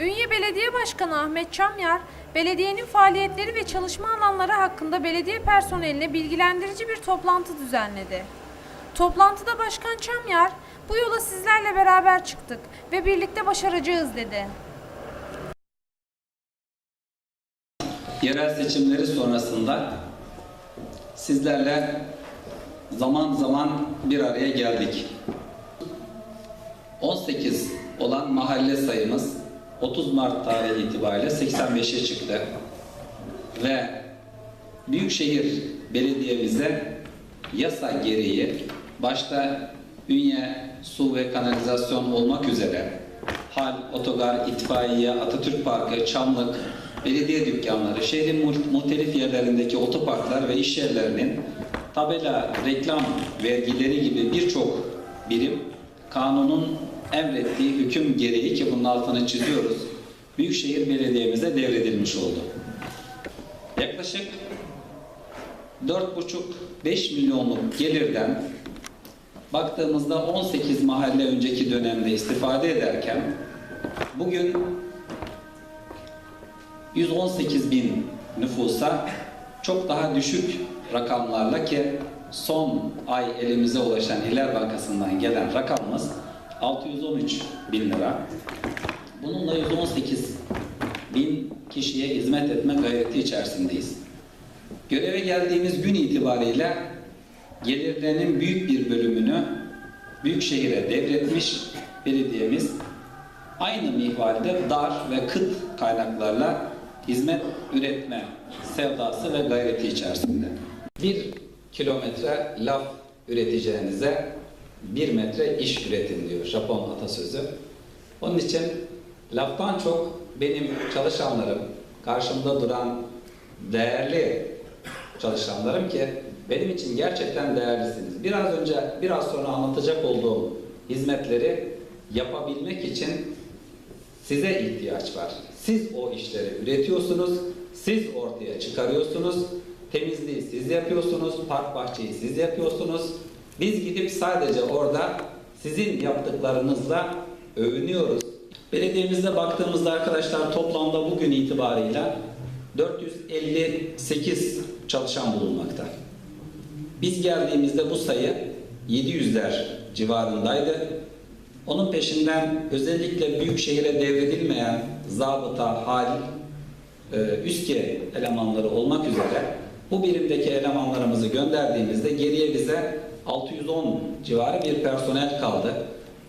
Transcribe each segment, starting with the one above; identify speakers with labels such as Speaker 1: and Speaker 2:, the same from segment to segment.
Speaker 1: Ünye Belediye Başkanı Ahmet Çamyar, belediyenin faaliyetleri ve çalışma alanları hakkında belediye personeline bilgilendirici bir toplantı düzenledi. Toplantıda Başkan Çamyar, bu yola sizlerle beraber çıktık ve birlikte başaracağız dedi.
Speaker 2: yerel seçimleri sonrasında sizlerle zaman zaman bir araya geldik. 18 olan mahalle sayımız 30 Mart tarihi itibariyle 85'e çıktı. Ve Büyükşehir Belediye'mize yasa gereği başta Ünye Su ve Kanalizasyon olmak üzere Hal, Otogar, İtfaiye, Atatürk Parkı, Çamlık, belediye dükkanları, şehrin mu- muhtelif yerlerindeki otoparklar ve iş yerlerinin tabela, reklam vergileri gibi birçok birim kanunun emrettiği hüküm gereği ki bunun altını çiziyoruz, Büyükşehir Belediye'mize devredilmiş oldu. Yaklaşık 4,5-5 milyonluk gelirden baktığımızda 18 mahalle önceki dönemde istifade ederken bugün 118 bin nüfusa çok daha düşük rakamlarla ki son ay elimize ulaşan İller Bankası'ndan gelen rakamımız 613 bin lira. Bununla 118 bin kişiye hizmet etme gayreti içerisindeyiz. Göreve geldiğimiz gün itibariyle gelirlerinin büyük bir bölümünü büyük şehire devretmiş belediyemiz aynı mihvalde dar ve kıt kaynaklarla hizmet üretme sevdası ve gayreti içerisinde. Bir kilometre laf üreteceğinize bir metre iş üretin diyor Japon atasözü. Onun için laftan çok benim çalışanlarım, karşımda duran değerli çalışanlarım ki benim için gerçekten değerlisiniz. Biraz önce, biraz sonra anlatacak olduğum hizmetleri yapabilmek için size ihtiyaç var. Siz o işleri üretiyorsunuz, siz ortaya çıkarıyorsunuz, temizliği siz yapıyorsunuz, park bahçeyi siz yapıyorsunuz. Biz gidip sadece orada sizin yaptıklarınızla övünüyoruz. Belediyemizde baktığımızda arkadaşlar toplamda bugün itibarıyla 458 çalışan bulunmakta. Biz geldiğimizde bu sayı 700'ler civarındaydı. Onun peşinden özellikle büyük şehire devredilmeyen zabıta, hal, e, üske elemanları olmak üzere bu birimdeki elemanlarımızı gönderdiğimizde geriye bize 610 civarı bir personel kaldı.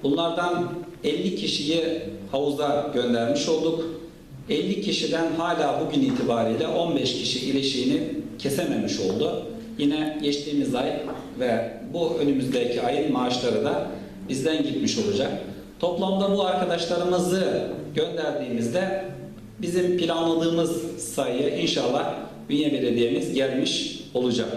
Speaker 2: Bunlardan 50 kişiyi havuza göndermiş olduk. 50 kişiden hala bugün itibariyle 15 kişi ilişiğini kesememiş oldu. Yine geçtiğimiz ay ve bu önümüzdeki ayın maaşları da bizden gitmiş olacak. Toplamda bu arkadaşlarımızı gönderdiğimizde bizim planladığımız sayıya inşallah Bünye Belediye'miz gelmiş olacak.